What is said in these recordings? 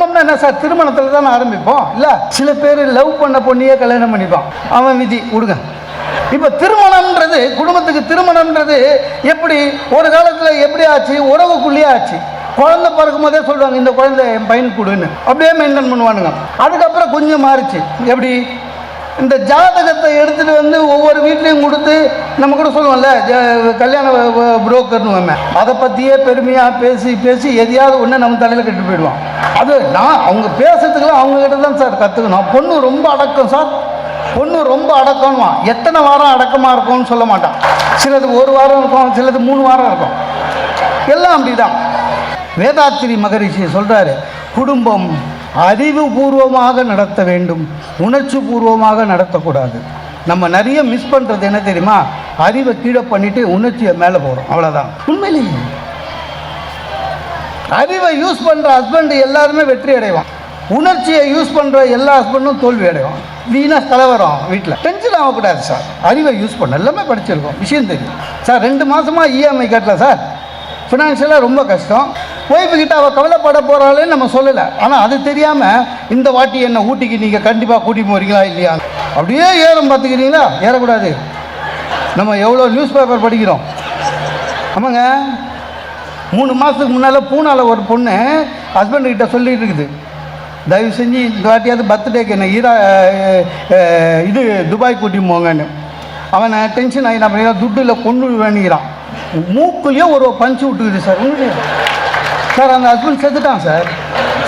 குடும்பம்னா என்ன சார்? திருமணத்தில் தானே ஆரம்பிப்போம். இல்லை சில பேர் லவ் பண்ண பொண்ணையே கல்யாணம் பண்ணிப்பான் அவன் விதி. விடுங்க இப்போ திருமணம்ன்றது குடும்பத்துக்கு திருமணம்ன்றது எப்படி? ஒரு காலத்தில் எப்படி ஆச்சு? உறவுக்குள்ளேயே ஆச்சு. குழந்தை பிறக்கும் போதே சொல்லுவாங்க இந்த குழந்தை என் பையன் கொடுன்னு. அப்படியே மெயின்டைன் பண்ணுவானுங்க. அதுக்கப்புறம் கொஞ்சம் மாறிச்சு. எப்படி? இந்த ஜாதகத்தை எடுத்துட்டு வந்து ஒவ்வொரு வீட்லேயும் கொடுத்து நம்ம கூட சொல்லுவோம்ல கல்யாண புரோக்கர்னு அதை பற்றியே பெருமையாக பேசி பேசி எதையாவது ஒன்று நம்ம தலையில் கட்டு போயிடுவோம். அது நான் அவங்க பேசுறதுக்குலாம் அவங்க கிட்ட தான் சார் கற்றுக்கணும் பொண்ணு ரொம்ப அடக்கம் சார். பொண்ணு ரொம்ப அடக்கணுமா எத்தனை வாரம் அடக்கமாக இருக்கும்னு சொல்ல மாட்டான். சிலது ஒரு வாரம் இருக்கும் சிலது மூணு வாரம் இருக்கும். எல்லாம் அப்படிதான். வேதாத்திரி மகரிஷி சொல்றாரு குடும்பம் அறிவுபூர்வமாக நடத்த வேண்டும் உணர்ச்சி பூர்வமாக நடத்தக்கூடாது. நம்ம நிறைய மிஸ் பண்ணுறது என்ன தெரியுமா? அறிவை கீழே பண்ணிட்டு உணர்ச்சியை மேலே போகிறோம் அவ்வளோதான் உண்மையிலேயே. அறிவை யூஸ் பண்ணுற ஹஸ்பண்ட் எல்லாருமே வெற்றி அடைவான். உணர்ச்சியை யூஸ் பண்ணுற எல்லா ஹஸ்பண்டும் தோல்வி அடைவான். வீணாக கலவரம் வீட்டில் டென்ஷன் ஆகக்கூடாது சார் அறிவை யூஸ் பண்ண. எல்லாமே படிச்சிருக்கோம். விஷயம் தெரியும். சார் ரெண்டு மாதமாக இஎம்ஐ கட்டல சார் ஃபினான்ஷியலாக ரொம்ப கஷ்டம். ஒய்ஃபு கிட்ட அவள் கவலைப்பட போகிறாளேன்னு நம்ம சொல்லலை. ஆனால் அது தெரியாமல் இந்த வாட்டி என்னை ஊட்டிக்கு நீங்கள் கண்டிப்பாக கூட்டிட்டு போகிறீங்களா இல்லையா? அப்படியே ஏறும் பார்த்துக்கிறீங்களா? ஏறக்கூடாது. நம்ம எவ்வளோ நியூஸ் பேப்பர் படிக்கிறோம். ஆமாங்க. மூணு மாதத்துக்கு முன்னால் பூனாவில் ஒரு பொண்ணு ஹஸ்பண்டுக்கிட்ட சொல்லிகிட்டு இருக்குது. தயவு செஞ்சு இந்த வாட்டியாவது பர்த்டேக்கு என்ன ஈரா இது துபாய் கூட்டி போங்கன்னு. அவனை டென்ஷன் ஆகி நான் பண்ணிடுறான் துட்டில் கொண்டு வேணிக்கிறான் மூக்குலேயே ஒரு பஞ்சு விட்டுக்குது சார். உங்களுக்கு சார் அந்த ஹஸ்பண்ட் செத்துட்டான் சார்.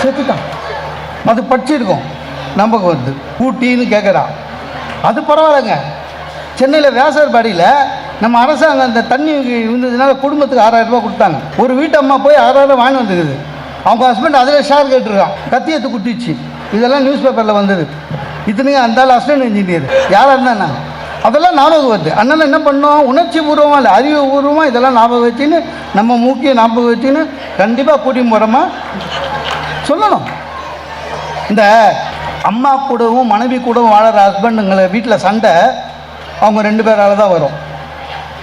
செத்துட்டான். அது படிச்சிருக்கோம். நம்பகம் வந்து ஊட்டின்னு கேட்குறான் அது பரவாயில்லைங்க. சென்னையில் வேசர்பாடியில் நம்ம அரசாங்கம் அந்த தண்ணி இருந்ததுனால குடும்பத்துக்கு ஆறாயிரம் கொடுத்தாங்க. ஒரு வீட்டு அம்மா போய் ஆறாயிரம் வாங்கி வந்துக்குது அவங்க ஹஸ்பண்ட் அதில் ஷேர் கேட்டுருக்கான். கத்தியத்து குட்டிச்சு. இதெல்லாம் நியூஸ் பேப்பரில் வந்தது. இத்தனையும் அந்த ஹஸ்பண்ட் இன்ஜினியர் யாராக இருந்தா அதெல்லாம் ஞாபகம் வருது. அதனால் என்ன பண்ணோம் உணர்ச்சி பூர்வமாக இல்லை அறிவு பூர்வமாக இதெல்லாம் ஞாபகம் வச்சுன்னு நம்ம மூக்கிய ஞாபகம் வச்சுன்னு கண்டிப்பாக கூட்டி போகிறோமா சொல்லணும். இந்த அம்மா கூடவும் மனைவி கூடவும் வாழற ஹஸ்பண்டுங்களை வீட்டில் சண்டை அவங்க ரெண்டு பேரால் தான் வரும்.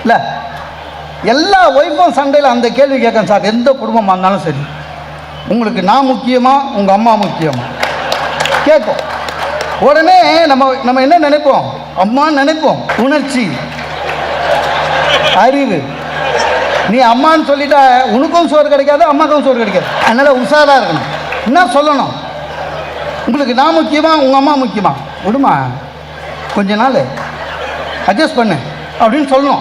இல்லை? எல்லா ஒய்ஃபும் சண்டையில் அந்த கேள்வி கேட்கும் சார். எந்த குடும்பமாக இருந்தாலும் சரி. உங்களுக்கு நான் முக்கியமா உங்கள் அம்மா முக்கியமா? கேட்கும் உடனே நம்ம நம்ம என்ன நினைப்போம்? அம்மான்னு நினைப்போம். உணர்ச்சி. அறிவு. நீ அம்மான்னு சொல்லிட்டா உனக்கும் சோறு கிடைக்காது அம்மாக்கும் சோறு கிடைக்காது. அதனால் உஷாராக இருக்கணும். என்ன சொல்லணும்? உங்களுக்கு நான் முக்கியமா உங்கள் அம்மா முக்கியமா? விடுமா? கொஞ்ச நாள். அட்ஜஸ்ட் பண்ணு. அப்படின்னு சொல்லணும்.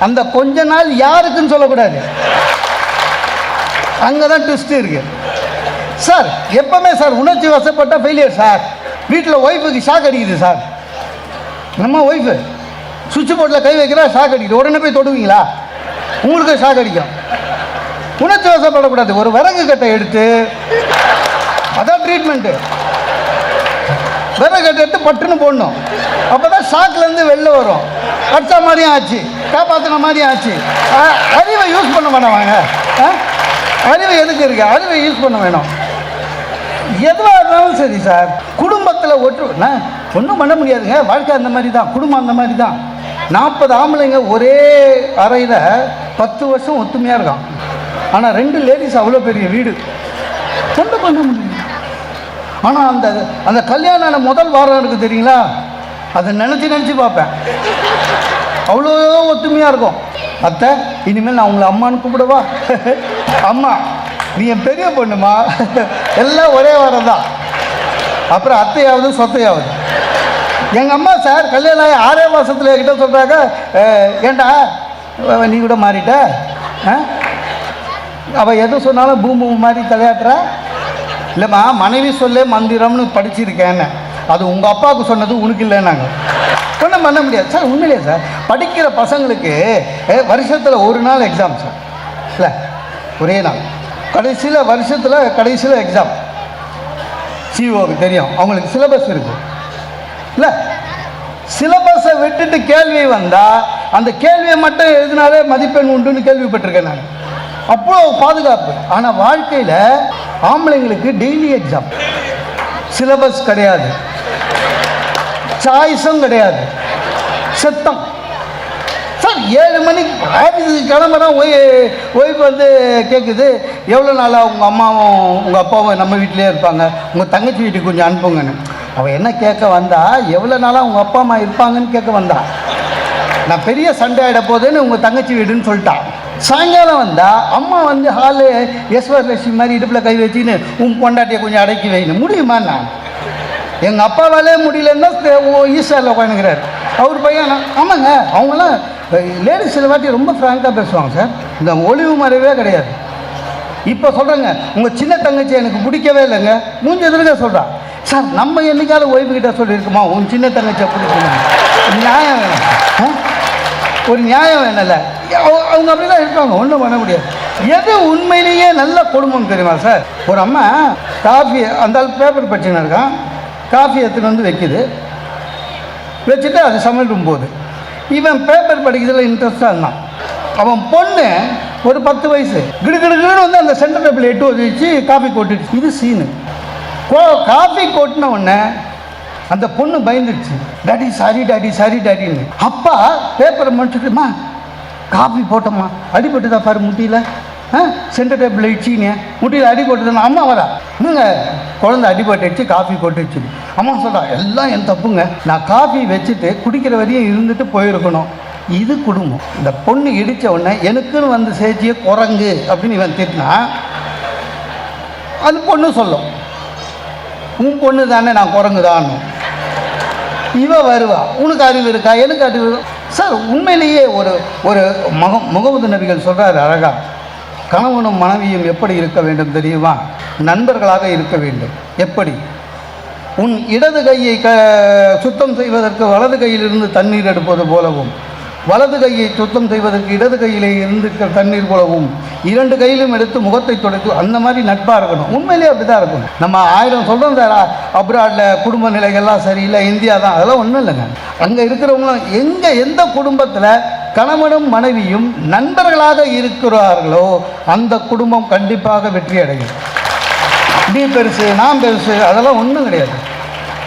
அந்த கொஞ்ச நாள் யாருக்குன்னு சொல்லக்கூடாது. அங்கே தான் ட்விஸ்ட் இருக்கு. சார் எப்பவுமே சார் உணர்ச்சி வசப்பட்ட ஃபெயிலியர் சார் வீட்டில் ஒய்ஃபுக்கு ஷாக் அடிக்குது சார் நம்ம ஒய்ஃபு சுவிட்ச் போர்டில் கை வைக்கிறா ஷாக் அடிக்கிட்டு உடனே போய் தொடுவீங்களா? உங்களுக்கு ஷாக் அடிக்கும். உணர்ச்சி வசப்படக்கூடாது. ஒரு விறகு கட்டை எடுத்து அதான் ட்ரீட்மெண்ட்டு விறகு கட்டை எடுத்து பட்டுன்னு போடணும். அப்போ தான் ஷாக்லேருந்து வெளில வரும். அடிச்ச மாதிரியும் ஆச்சு. காப்பாற்றின மாதிரியும் ஆச்சு. அறிவை யூஸ் பண்ண வேணாம் வாங்க. ஆ? அறிவு எதுக்கு இருக்கு? அறிவை யூஸ் பண்ண வேணும். எதுவாக இருந்தாலும் சரி சார் குடும்பத்தில் ஒற்று ஒன்றும் பண்ண முடியாதுங்க. வாழ்க்கை அந்த மாதிரி தான் குடும்பம் அந்த மாதிரி தான் நாற்பது ஆம்பளைங்க ஒரே அறையில் பத்து வருஷம் ஒத்துமையாக இருக்கான். ஆனால் ரெண்டு லேடிஸ் அவ்வளோ பெரிய வீடு. ஒன்றும் பண்ண முடியும் ஆனால் அந்த அந்த கல்யாணம் ஆன முதல் வாரம் இருக்குது தெரியுங்களா? அதை நினச்சி நினச்சி பார்ப்பேன். அவ்வளோ ஒத்துமையாக இருக்கும். அத்தை இனிமேல் நான் உங்களை அம்மான்னு கூப்பிடவா? அம்மா நீ என் பெரிய பொண்ணுமா? எல்லாம் ஒரே வாரம் தான். அப்புறம் அத்தையாவது சொத்தையாவது. எங்கள் அம்மா சார் கல்யாணம் ஆகி ஆறே மாதத்தில் என்கிட்ட சொல்கிறாங்க ஏண்டா நீ கூட மாறிட்ட? ஆ? அவள் எது சொன்னாலும் பூமி மாதிரி தலையாட்டுறா. இல்லைம்மா மனைவி சொல்லே மந்திரம்னு படிச்சிருக்கேன்னு. அது உங்கள் அப்பாவுக்கு சொன்னது உனக்கு இல்லைன்னாங்க. ஒன்றும் பண்ண முடியாது. சார் உண்மையிலே சார் படிக்கிற பசங்களுக்கு வருஷத்தில் ஒரு நாள் எக்ஸாம் சார். இல்லை ஒரே நாள். கடைசியில் வருஷத்தில் கடைசியில் எக்ஸாம் சிஓக்கு தெரியும். அவங்களுக்கு சிலபஸ் இருக்கு. இல்லை? சிலபஸை விட்டுட்டு கேள்வி வந்தால் அந்த கேள்வியை மட்டும் எழுதினாலே மதிப்பெண் உண்டுன்னு கேள்விப்பட்டிருக்கேன் நான். அவ்வளோ பாதுகாப்பு. ஆனால் வாழ்க்கையில் ஆம்பளைங்களுக்கு டெய்லி எக்ஸாம் சிலபஸ் கிடையாது. சாய்ஸும் கிடையாது. சத்தம். சார் ஏழு மணிக்கு ஆஃபீஸுக்கு கிளம்புறோம் ஒய் ஒய்ஃப் வந்து கேட்குது எவ்வளோ நாளாக உங்கள் அம்மாவும் உங்கள் அப்பாவும் நம்ம வீட்டிலே இருப்பாங்க உங்கள் தங்கச்சி வீட்டுக்கு கொஞ்சம் அனுப்புங்கன்னு. அவள் என்ன கேட்க வந்தா எவ்வளோ நாளாக உங்கள் அப்பா அம்மா இருப்பாங்கன்னு கேட்க வந்தா. நான் பெரிய சண்டை ஆகிட போகுதுன்னு உங்கள் தங்கச்சி வீடுன்னு சொல்லிட்டான் சாயங்காலம் வந்தா அம்மா வந்து ஹாலு யஸ்வர் லட்சுமி மாதிரி இடுப்பில் கை வச்சுன்னு உன் பொண்டாட்டியை கொஞ்சம் அடக்கி வைன்னு. முடியுமா நான்? எங்கள் அப்பாவாலே முடியலன்னா ஈஸ்வரில் உட்காந்துக்கிறார். அவர் பையன் ஆமாங்க அவங்களாம் லேடிஸ் சில வாட்டி ரொம்ப ஃப்ராங்காக பேசுவாங்க சார் இந்த ஒளிவு மறைவே கிடையாது. இப்போ சொல்கிறேங்க உங்கள் சின்ன தங்கச்சி எனக்கு பிடிக்கவே இல்லைங்க. மூஞ்சி எதிர்க்க சொல்கிறான் சார் நம்ம என்னைக்காவது ஒய்ஃபு கிட்ட சொல்லியிருக்குமா? உன் சின்ன தங்கச்சியை பிடிக்கணும் நியாயம் வேணும். ஒரு நியாயம் வேணும்ல அவங்க அவங்க அப்படி தான் இருப்பாங்க ஒன்றும் பண்ண முடியாது. எது உண்மையிலேயே நல்ல குடும்பம் தெரியுமா சார் ஒரு அம்மா காஃபி அந்த பேப்பர் பிரச்சனை இருக்கான். காஃபி எடுத்துகிட்டு வந்து வைக்குது. வச்சுட்டு அது சமையல் போகுது இவன் பேப்பர் படிக்கிறதுல இன்ட்ரெஸ்டாக இருந்தான். அவன் பொண்ணு ஒரு பத்து வயசு. கிடுகிடுன்னு வந்து அந்த சென்டர் டேபிள் எட்டு வச்சு காஃபி கொட்டுச்சு இது சீனு கோ காஃபி கொட்டின உடனே அந்த பொண்ணு பயந்துடுச்சு. டாடி சாரி டாடி சாரி டாடின்னு அப்பா பேப்பரை முடிச்சுட்டுமா காஃபி போட்டோம்மா. அடிபட்டுதா பாரு முட்டியில். சென்டர் டேபிள் இடிச்சிங்க முட்டியில் அடி போட்டுதுன்னு அம்மா வரா. என்னங்க? குழந்தை அடிபட்டுச்சு காஃபி கொட்டுச்சு அம்மா சொல்கிறா எல்லாம் என் தப்புங்க. நான் காஃபி வச்சுட்டு குடிக்கிற வரையும் இருந்துட்டு போயிருக்கணும். இது குடும்பம். இந்த பொண்ணு இடித்த உடனே எனக்குன்னு வந்து சேர்த்திய குரங்கு அப்படின்னு இவன் திட்டினா அது பொண்ணு சொல்லும். உன் பொண்ணு தானே நான் குரங்கு தான் இவ வருவா உனக்கு அறிவு இருக்கா? எனக்கு அறிவு சார் உண்மையிலேயே ஒரு ஒரு முக முகமது நபிகள் சொல்கிறாரு அழகா. கணவனும் மனைவியும் எப்படி இருக்க வேண்டும் தெரியுமா? நண்பர்களாக இருக்க வேண்டும். எப்படி? உன் இடது கையை க சுத்தம் செய்வதற்கு வலது கையிலிருந்து தண்ணீர் எடுப்பது போலவும் வலது கையை சுத்தம் செய்வதற்கு இடது கையிலே இருந்து க- தண்ணீர் போலவும் இரண்டு கையிலும் எடுத்து முகத்தை துடைத்து அந்த மாதிரி நட்பாக இருக்கணும். உண்மையிலேயே அப்படி தான் இருக்கும். நம்ம ஆயிரம் சொல்கிறோம் சார் அப்ராடில் குடும்ப நிலைகள்லாம் சரியில்லை இந்தியா தான் அதெல்லாம் ஒன்றும் இல்லைங்க. அங்கே இருக்கிறவங்களும் எங்கே எந்த குடும்பத்தில் கணவனும் மனைவியும் நண்பர்களாக இருக்கிறார்களோ அந்த குடும்பம் கண்டிப்பாக வெற்றி அடையும். நீ பெருசு நான் பெருசு அதெல்லாம் ஒன்றும் கிடையாது.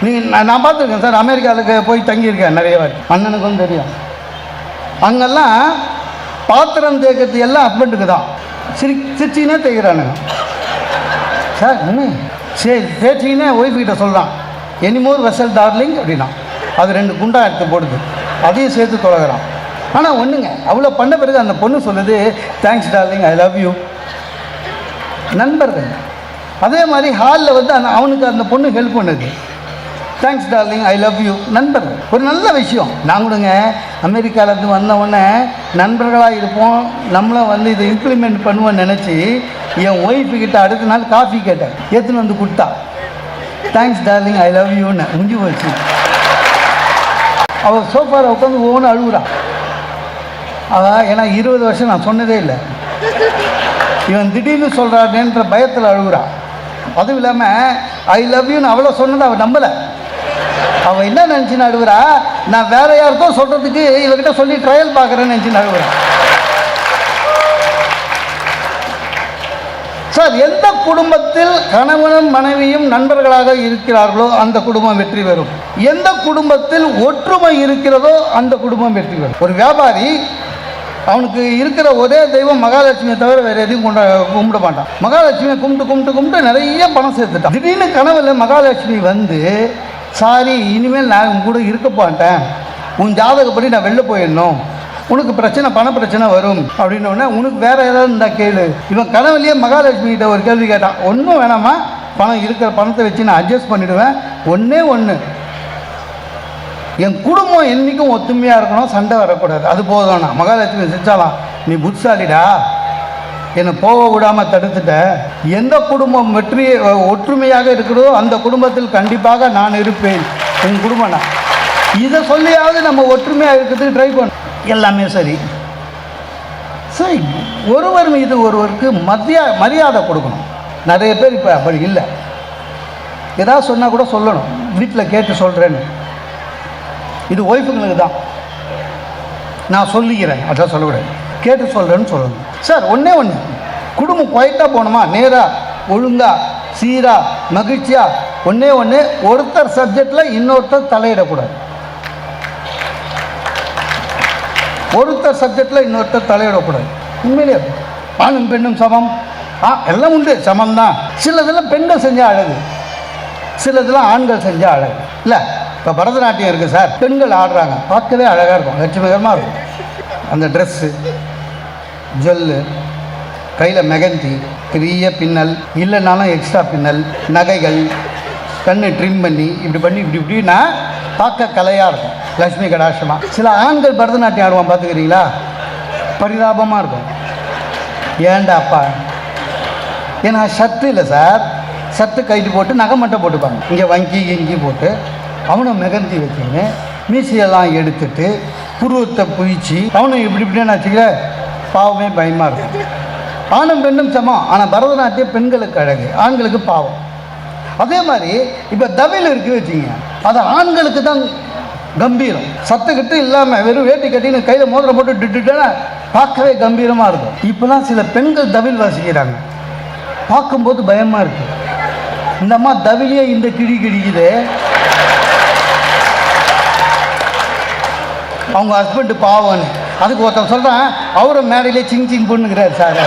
நீ நான் நான் பார்த்துருக்கேன் சார் அமெரிக்காவுக்கு போய் தங்கியிருக்கேன் நிறைய வாட்டி. அண்ணனுக்கும் தெரியும். அங்கெல்லாம் பாத்திரம் தேய்க்கிறது எல்லாம் ஹஸ்பண்டுக்கு தான். சிரி சிரிச்சினே தேய்க்கிறானுங்க. சார் என்ன? சரி தேய்ச்சினே ஒய்ஃப்கிட்ட சொல்லலாம். எனிமோர் வெசல் டார்லிங் அப்படின்னா. அது ரெண்டு குண்டா எடுத்து போடுது. அதையும் சேர்த்து தொலைகிறான் ஆனால் ஒன்றுங்க அவ்வளோ பண்ண பிறகு அந்த பொண்ணு சொல்லுது thanks darling I love you நண்பர்கள். அதே மாதிரி ஹாலில் வந்து அந்த அவனுக்கு அந்த பொண்ணு ஹெல்ப் பண்ணுது. Thanks darling I love you நண்பர்கள். ஒரு நல்ல விஷயம். நான் கூடங்க அமெரிக்காவிலேருந்து வந்த நண்பர்களாக இருப்போம். நம்மளும் வந்து இதை இம்ப்ளிமெண்ட் பண்ணுவோன்னு நினச்சி என் ஒய்ஃபுக்கிட்ட அடுத்த நாள் காஃபி கேட்டேன். எடுத்துன்னு வந்து கொடுத்தா. தேங்க்ஸ் டார்லிங் ஐ லவ் யூன்னு முடிஞ்சு போச்சு. அவள் சோஃபாவில் உட்காந்து ஓன்னு அழுகுறான் அதான் ஏன்னா இருபது வருஷம் நான் சொன்னதே இல்லை. இவன் திடீர்னு சொல்கிறானேன்ற பயத்தில் அழுகுறான். அதுவும் இல்லாமல் ஐ லவ் யூன்னு அவ்வளோ சொன்னது அவள் நம்பலை. அவள் என்ன நினச்சின்னு அழுகுறா? நான் வேற யாருக்கோ சொல்கிறதுக்கு இவகிட்ட சொல்லி ட்ரையல் பார்க்குறேன்னு நினச்சின்னு அழுகுறா. சார் எந்த குடும்பத்தில் கணவனும் மனைவியும் நண்பர்களாக இருக்கிறார்களோ அந்த குடும்பம் வெற்றி பெறும். எந்த குடும்பத்தில் ஒற்றுமை இருக்கிறதோ அந்த குடும்பம் வெற்றி பெறும். ஒரு வியாபாரி அவனுக்கு இருக்கிற ஒரே தெய்வம் மகாலட்சுமியை தவிர வேறு எதையும் கொண்ட கும்பிட மாட்டான். மகாலட்சுமியை கும்பிட்டு கும்பிட்டு கும்பிட்டு நிறைய பணம் சேர்த்துட்டான். திடீர்னு கனவில் மகாலட்சுமி வந்து சாரி இனிமேல் நான் உன் கூட இருக்க மாட்டேன். உன் ஜாதகப்படி நான் வெளில போயிடணும். உனக்கு பிரச்சனை பண பிரச்சனை வரும். அப்படின்னோடனே உனக்கு வேற ஏதாவது இருந்தால் கேளு. இவன் கனவுலேயே மகாலட்சுமி கிட்ட ஒரு கேள்வி கேட்டான். ஒன்றும் வேணாமா பணம் இருக்கிற பணத்தை வச்சு நான் அட்ஜஸ்ட் பண்ணிவிடுவேன் ஒன்றே ஒன்று என் குடும்பம் என்றைக்கும் ஒத்துமையாக இருக்கணும் சண்டை வரக்கூடாது. அது போதும் நான் மகாலட்சுமி செஞ்சாலாம் நீ புத்திசாலிடா? என்னை போக விடாமல் தடுத்துட்ட. எந்த குடும்பம் வெற்றி ஒற்றுமையாக இருக்கிறதோ அந்த குடும்பத்தில் கண்டிப்பாக நான் இருப்பேன். என் குடும்பம் நான் இதை சொல்லியாவது நம்ம ஒற்றுமையாக இருக்கிறதுக்கு ட்ரை பண்ண. எல்லாமே சரி. சரி. ஒருவர் மீது ஒருவருக்கு மத்தியா மரியாதை கொடுக்கணும். நிறைய பேர் இப்போ அப்படி இல்லை. ஏதாவது சொன்னால் கூட சொல்லணும். வீட்டில் கேட்டு சொல்கிறேன்னு இது ஒய்ஃபுங்களுக்கு தான் நான் சொல்லிக்கிறேன் அதான் சொல்லக்கூடாது. கேட்டு சொல்கிறேன்னு சொல்லணும். சார் ஒன்றே ஒன்று குடும்பம் குவைட்டாக போகணுமா? நேராக ஒழுங்காக சீராக மகிழ்ச்சியாக ஒன்றே ஒன்று ஒருத்தர் சப்ஜெக்டில் இன்னொருத்தர் தலையிடக்கூடாது. ஒருத்தர் சப்ஜெக்டில் இன்னொருத்தர் தலையிடக்கூடாது. உண்மையிலே ஆணும் பெண்ணும் சமம். ஆ எல்லாம் உண்டு. சமம் தான் சிலதெல்லாம் பெண்கள் செஞ்சால் அழகு. சிலதெல்லாம் ஆண்கள் செஞ்சால் அழகு. இல்லை? இப்போ பரதநாட்டியம் இருக்குது சார். பெண்கள் ஆடுறாங்க. பார்க்கவே அழகாக இருக்கும். லட்சுமிகரமாக இருக்கும். அந்த ட்ரெஸ்ஸு ஜொல்லு கையில் மெகந்தி பெரிய பின்னல் இல்லைனாலும் எக்ஸ்ட்ரா பின்னல் நகைகள் கண்ணு ட்ரிம் பண்ணி இப்படி பண்ணி இப்படி இப்படின்னா பார்க்க கலையாக இருக்கும். லக்ஷ்மி கடாட்சமாக சில ஆண்கள் பரதநாட்டியம் ஆடுவான் பார்த்துக்கிறீங்களா? பரிதாபமாக இருக்கும். ஏண்டா அப்பா? ஏன்னா சத்து இல்லை சார். சத்து கைட்டு போட்டு நகை மட்டும் போட்டுப்பாங்க. இங்கே வங்கி இங்கி போட்டு அவனை மெகந்தி வச்சுங்க மீசையெல்லாம் எடுத்துட்டு புருவத்தை புயிச்சு அவனை இப்படி இப்படின்னு வச்சுக்க பாவமே பயமாக இருக்கும் ஆணும் பெண்ணும் சமம். ஆனால் பரதநாட்டியம் பெண்களுக்கு அழகு ஆண்களுக்கு பாவம். அதே மாதிரி இப்போ தவில் இருக்குது வச்சுங்க. அது ஆண்களுக்கு தான் கம்பீரம். சத்துக்கிட்டு இல்லாமல் வெறும் வேட்டி கட்டின்னு கையில் மோதிரம் போட்டு டிட்டுட்டேன்னா பார்க்கவே கம்பீரமாக இருக்கும். இப்போலாம் சில பெண்கள் தவில் வாசிக்கிறாங்க. பார்க்கும்போது பயமாக இருக்குது இந்த அம்மா தவிலியே இந்த கிழி கிழிக்குது. அவங்க ஹஸ்பண்டு பாவம்னு. அதுக்கு ஒருத்தன் சொல்கிறான் அவரும் மேடையிலே சிங் சிங் பொண்ணுங்கிறார் சார்.